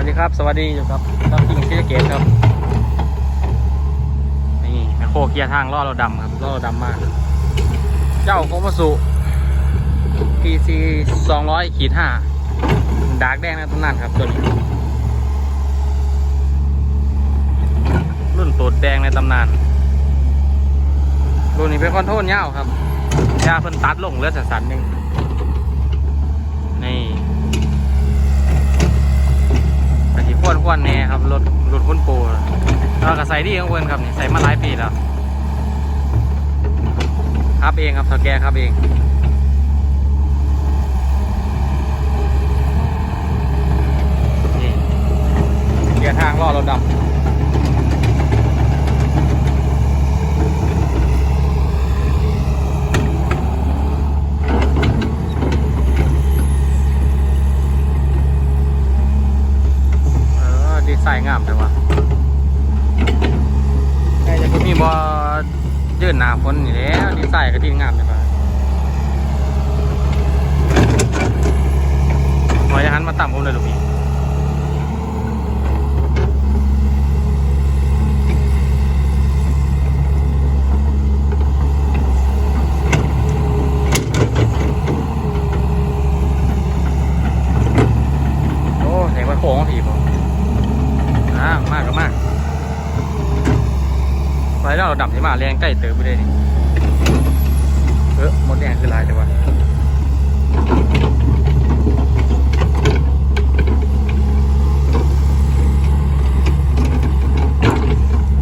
วัสดีครับ สวัสดีอยู่กับน้องกิ่งเชียเกตครับ นี่แมคโครเกียร์ทางล้อเราดำครับล้อเราดำมาก เจ้าโคมาสุ PC 200ขีด5ดาร์กแดงในตำนานครับตัวนี้ รุ่นตูดแดงในตำนาน รุ่นนี้เป็นคอนโทรลเงาวครับยาเพิ่นตัดลงเลือดสันๆหนึ่งนี่กะทิค วนควนๆแน่ครับรถรถคุณปูเราก็ใส่ดีของเพิ่นครับนี่ใส่มาหลายปีแล้วครับเองครับเท่าแกครับเอง นี่เกียร์ทางล้อเราดำ เอ สายงามจังวะแค่จะมีบอยืดหนาฝนนี่แล้วดีไซน์ก็ดีงามเลยวะพอจะหันมาต่ำผมเลยลูกพี่โอ้เสียงมันโค้งผีผมอ่ามากก็มากไปแล้วเราดับ ที่มาแรงใกล้เติมไปเลยนี่เออหมดแดงคือลายแต่ว่า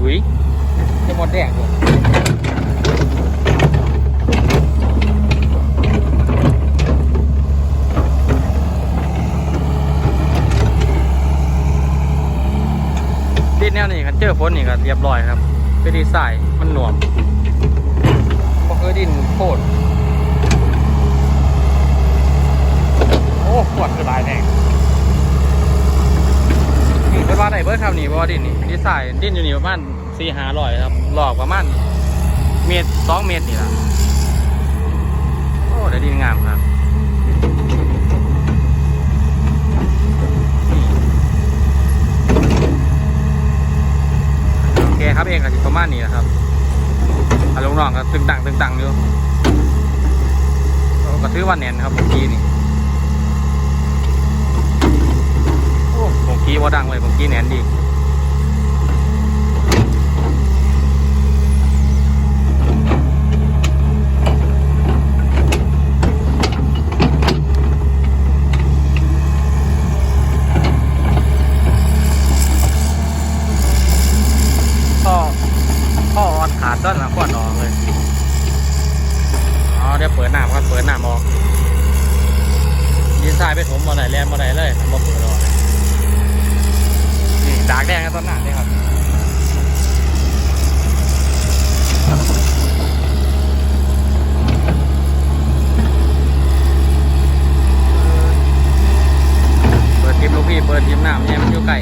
อุ้ยจะหมดแดงเลยดินแนวนี้กันเจอฝนนี่ก็เรียบร้อยครับ คือดีไซน์มันหน่วมก็คือดินโคตรโอ้ปวดคือหลายแน่นี่เป็นว่าไหนเบิร์ดครับนี่เพราะว่าดินนี่ดีไซน์ดินอยู่นี่ประมาณสี่ห้าร้อยครับหลอกประมาณเมตรสองเมตรนี่แหละโอ้ได้ดินงามครับนี่ โอเคครับเองกับสิประมา ณนี้นะครับอาลงน้องก็ตึงตังตึงตังอยู่ก็ถือว่าแน่นครับเมื่อกี้นี่โอ้เมื่อกี้ว่าดังเลยเมื่อกี้แน่นดีพ่อพ่อออนขาดต้นละขวดออกเลยอ๋อ เปิดหน้ามันก็เปิดหน้ำออกยินทรายไปถมมาไหนแลนมาไหนเลยมาเปิดรอกเลยนี่ดากแดงกันต้นหน้านี่ครับ เปิดทิมลูกพี่ เปิดทิมน้ำเนี่ยมันอยู่ไกล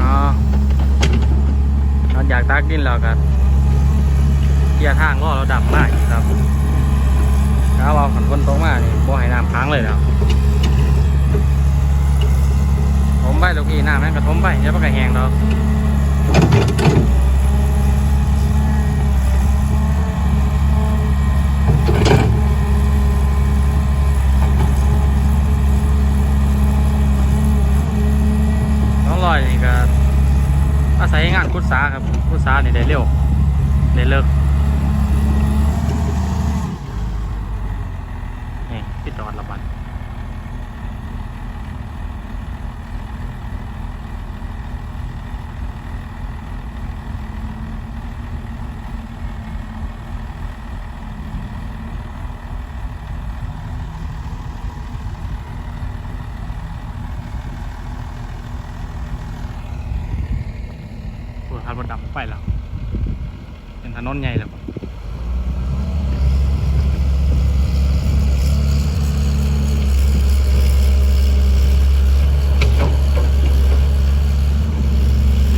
อ๋อ จาอยากตักดินเรากันเกียร์ทางก็เราดับมากครับถ้าเราขันคนตรงมานี่บ่ให้น้ำค้างเลยแล้วผมไปลูกพี่น้ำนั่นกระทมไปเดี๋ยวมันก็แห้งเราน้องลอยนี่ก็อา ศัยงานคุดสาครับคุดสานี่ได้เร็วได้เลิกนี่พี่ตอดละบัน ขับรถดำไปแล้ว เป็นถนนใหญ่แล้วครับ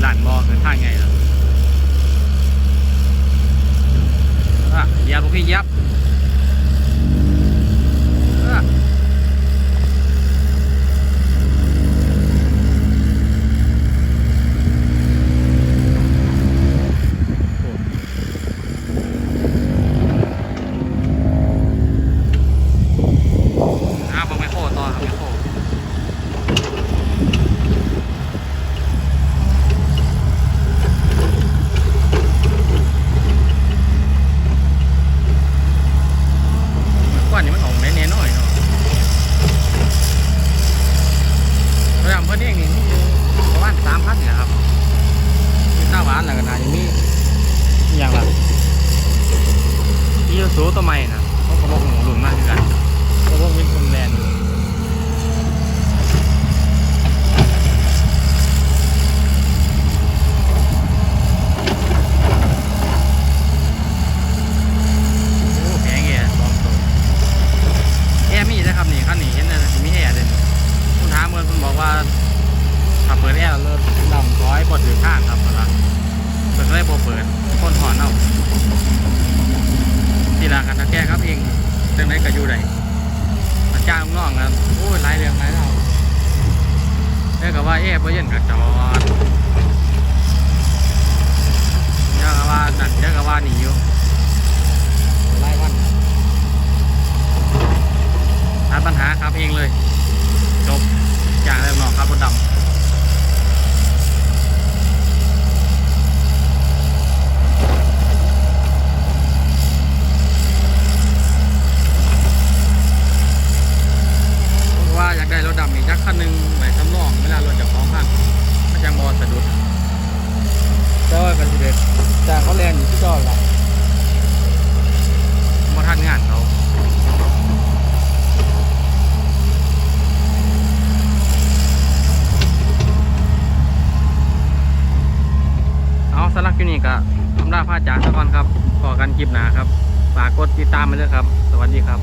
หลานบอคือทางไงล่ะอะเหยับลูกพี่เหยับอะอะบอกไม่โคต่อครับไม่โคก้อนนี้มันออกแน่ๆหน่อยเนาะระดับเพื่อ นเองนี่มีอยู่ประมาณสามพันเนี่ยครับมีข้าวหวานแล้วก็น่าจะมีอหย่างละอีสูตัวใหม่นะเขาก็บอกหนูหลุนมากคือกันเขาบอกเป็นคนแลนด์อยู่โอ้แพงแย่สองตัวแอร์มีนะครับนี่คันนี้เห็นเลยมีแอร์เลยคุณท้ามเมื่อคุณบอกว่า ขับเปิดแอร์แล้วดำร้อยปลดถือข้างครับเวลาเปิดก็ได้โบเปิดคนถอนเอาทีละกันตะแก้ครับเองจังไดก็อยู่ได้มาจ้างน้องนะโอ้ยหลายเรื่องหลายเราเรียกว่าเอ๊ะบ่เย็นกับจอดเรียกว่านั่นเรียกว่าหนีอยู่หลายวันตัดปัญหาครับเองเลย จบอย่างเริ่มนองครับรถดำ ว่าอยากได้รถดำอีกจักคันหนึ่งไว้สำรองเวลารถจะพร้อมพันมันยังบอสะดุดเจ้ากันสิเด็ดจากเขาแลนอยู่ที่จอดละมาทันงานเขาเอาสลักอยู่นี่ก็ทำได้ผ้าจากซะก่อนครับขอกันคลิปหนาครับฝากกดติดตามไปเลยครับ สวัสดีครับ